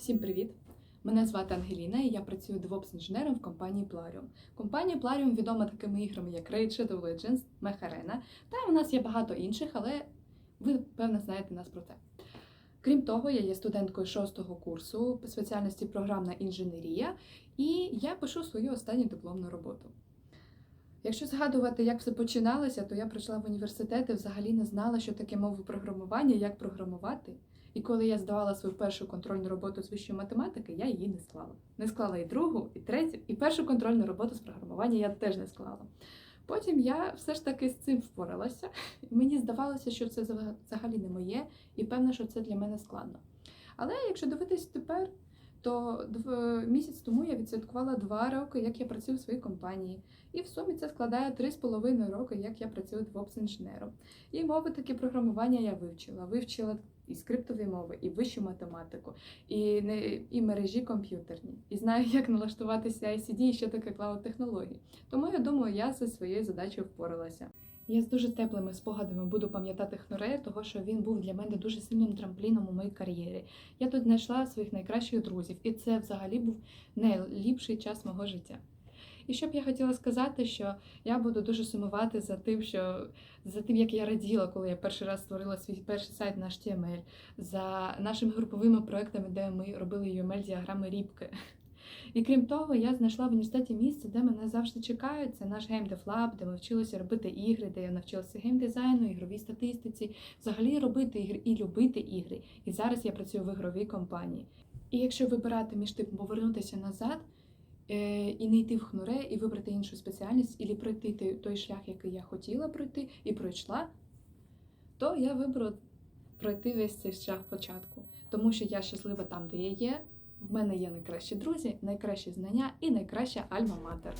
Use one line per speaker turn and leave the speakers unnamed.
Всім привіт! Мене звати Ангеліна і я працюю DevOps інженером в компанії Plarium. Компанія Plarium відома такими іграми, як Raid Shadow Legends, Mech та у нас є багато інших, але ви, певно, знаєте нас про це. Крім того, я є студенткою шостого курсу по спеціальності програмна інженерія, і я пишу свою останню дипломну роботу. Якщо згадувати, як все починалося, то я прийшла в університет і взагалі не знала, що таке мова програмування, як програмувати. І коли я здавала свою першу контрольну роботу з вищої математики, я її не склала. Не склала і другу, і третю, і першу контрольну роботу з програмування я теж не склала. Потім я все ж таки з цим впоралася. Мені здавалося, що це взагалі не моє, і певно, що це для мене складно. Але якщо дивитись тепер, то місяць тому я відсвяткувала два роки, як я працюю в своїй компанії. І в сумі це складає три з половиною роки, як я працюю DevOps інженером. І мови такі програмування я вивчила. Вивчила і скриптові мови, і вищу математику, і, не, і мережі комп'ютерні. І знаю, як налаштуватися ICD і що таке клауд технології. Тому я думаю, я зі своєю задачею впоралася. Я з дуже теплими спогадами буду пам'ятати Хнурея, того що він був для мене дуже сильним трампліном у моїй кар'єрі. Я тут знайшла своїх найкращих друзів, і це взагалі був найліпший час мого життя. І що б я хотіла сказати, що я буду дуже сумувати за тим, що за тим, як я раділа, коли я перший раз створила свій перший сайт на HTML, за нашими груповими проектами, де ми робили UML діаграми рібки. І крім того, я знайшла в університеті місце, де мене завжди чекають. Це наш геймдев Lab, де ми вчилися робити ігри, де я навчилася геймдизайну, ігровій статистиці, взагалі робити ігри і любити ігри. І зараз я працюю в ігровій компанії. І якщо вибирати між тим повернутися назад е, і не йти в хнуре, і вибрати іншу спеціальність, і пройти той шлях, який я хотіла пройти, і пройшла, то я виберу пройти весь цей шлях початку, тому що я щаслива там, де я є. В мене є найкращі друзі, найкращі знання і найкраща альма-матер.